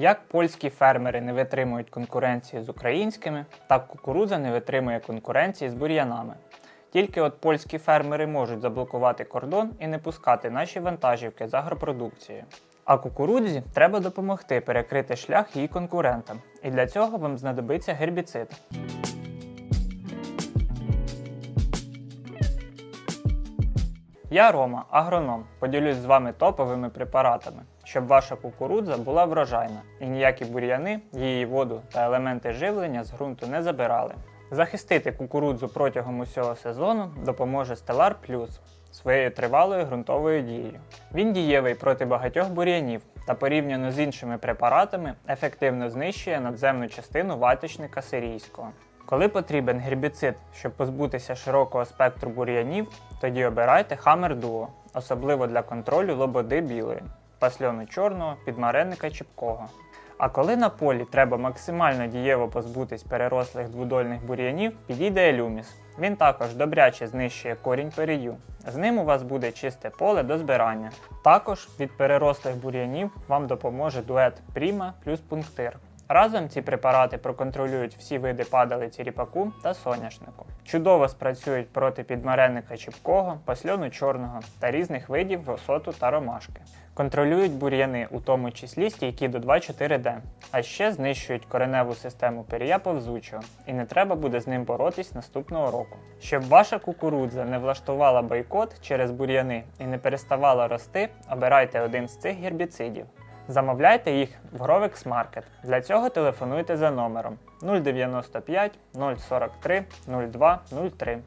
Як польські фермери не витримують конкуренції з українськими, так кукурудза не витримує конкуренції з бур'янами. Тільки от польські фермери можуть заблокувати кордон і не пускати наші вантажівки з агропродукцією. А кукурудзі треба допомогти перекрити шлях її конкурентам, і для цього вам знадобиться гербіцид. Я Рома, агроном, поділюсь з вами топовими препаратами, щоб ваша кукурудза була врожайна і ніякі бур'яни, її воду та елементи живлення з ґрунту не забирали. Захистити кукурудзу протягом усього сезону допоможе Stellar Plus своєю тривалою ґрунтовою дією. Він дієвий проти багатьох бур'янів та порівняно з іншими препаратами ефективно знищує надземну частину ваточника сирійського. Коли потрібен гербіцид, щоб позбутися широкого спектру бур'янів, тоді обирайте Hammer Duo, особливо для контролю лободи білої, пасльону чорного, підмаренника чіпкого. А коли на полі треба максимально дієво позбутись перерослих двудольних бур'янів, підійде Елюміс. Він також добряче знищує корінь перію. З ним у вас буде чисте поле до збирання. Також від перерослих бур'янів вам допоможе дует Prima плюс пунктир. Разом ці препарати проконтролюють всі види падалиці ріпаку та соняшнику. Чудово спрацюють проти підмаренника чіпкого, пасльону чорного та різних видів росоту та ромашки. Контролюють бур'яни, у тому числі стійкі до 2,4D, а ще знищують кореневу систему перія повзучого, і не треба буде з ним боротись наступного року. Щоб ваша кукурудза не влаштувала бойкот через бур'яни і не переставала рости, обирайте один з цих гербіцидів. Замовляйте їх в Grovex Market. Для цього телефонуйте за номером 095 043 02 03.